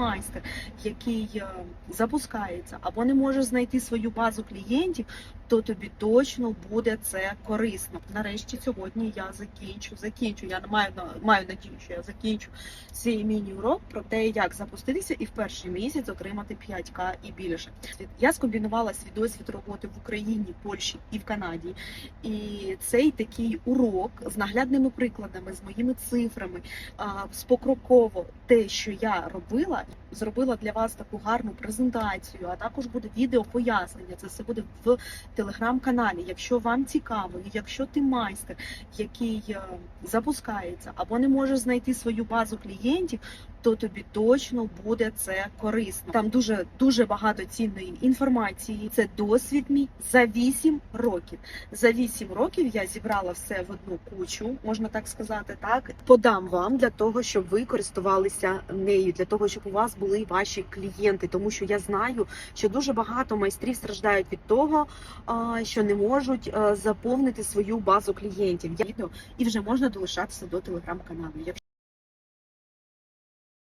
майстер, який е, запускається, або не можеш знайти свою базу клієнтів, то тобі точно буде це корисно. Нарешті сьогодні я закінчу. Закінчу. Я маю маю надію, що я закінчу свій міні-урок про те, як запуститися і в перший місяць отримати 5К і більше. Я скомбінувала свій досвід роботи в Україні, Польщі і в Канаді. І цей такий урок з наглядними прикладами, з моїми цифрами, спокроково те, що я робила, зробила для вас таку гарну презентацію. А також буде відео пояснення. Це все буде в телеграм-каналі. Якщо вам цікаво, якщо ти майстер, який е, запускається або не може знайти свою базу клієнтів, то тобі точно буде це корисно. Там дуже дуже багато цінної інформації. Це досвід мій за 8 років. За 8 років я зібрала все в одну кучу, можна так сказати. Так подам вам для того, щоб ви користувалися нею, для того, щоб у вас були ваші клієнти. Тому що я знаю, що дуже багато майстрів страждають від того, що не можуть заповнити свою базу клієнтів. Я і вже можна долишатися до телеграм-каналу.